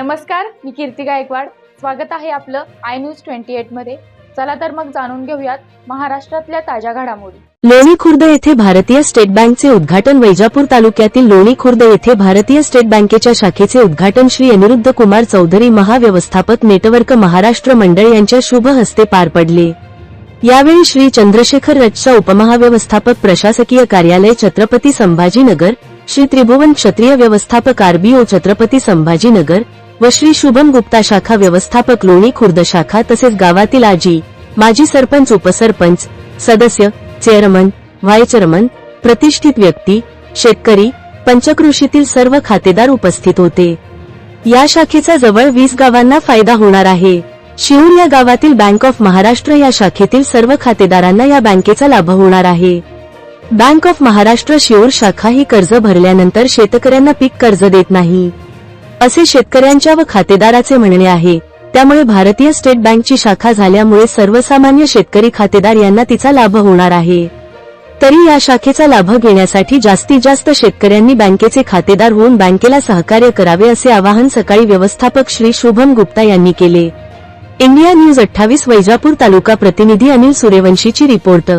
नमस्कार मी कीर्ती गायकवाड. स्वागत आहे आपलं आय न्यूज ट्वेंटी एटमध्ये. चला तर मग जाणून घेऊयात महाराष्ट्रातल्या ताज्या घडामोडी. लोणी खुर्द येथे भारतीय स्टेट बँकचे उद्घाटन वैजापूर तालुक्यातील लोणी खुर्द येथे भारतीय स्टेट बँकेच्या शाखेचे उद्घाटन श्री अनिरुद्ध कुमार चौधरी महाव्यवस्थापक नेटवर्क महाराष्ट्र मंडळ यांच्या शुभ हस्ते पार पडले. यावेळी श्री चंद्रशेखर रजचा उपमहाव्यवस्थापक प्रशासकीय कार्यालय छत्रपती संभाजीनगर श्री त्रिभुवन क्षत्रिय व्यवस्थापक आरबीओ छत्रपती संभाजीनगर व श्री शुभम गुप्ता शाखा व्यवस्थापक लोणी खुर्द शाखा तसेच गावातील आजी माजी सरपंच उपसरपंच सदस्य चेअरमन व्हाय चेअरमन प्रतिष्ठित व्यक्ती शेतकरी पंचकृषीतील सर्व खातेदार उपस्थित होते. या शाखेचा जवळ वीस गावांना फायदा होणार आहे. शिवूर या गावातील बँक ऑफ महाराष्ट्र या शाखेतील सर्व खातेदारांना या बँकेचा लाभ होणार आहे. बँक ऑफ महाराष्ट्र शिऊर शाखा ही कर्ज भरल्यानंतर शेतकऱ्यांना पीक कर्ज देत नाही. असे शेतकऱ्यांच्या व खातेदाराचे म्हणणे आहे. त्यामुळे भारतीय स्टेट बँकची शाखा झाल्यामुळे सर्वसामान्य शेतकरी खातेदार यांना तिचा लाभ होणार आहे. तरी या शाखेचा लाभ घेण्यासाठी जास्तीत जास्त शेतकऱ्यांनी बँकेचे खातेदार होऊन बँकेला सहकार्य करावे असे आवाहन सकाळी व्यवस्थापक श्री शुभम गुप्ता यांनी केले. इंडिया न्यूज अठ्ठावीस वैजापूर तालुका प्रतिनिधी अनिल सूर्यवंशीची रिपोर्ट.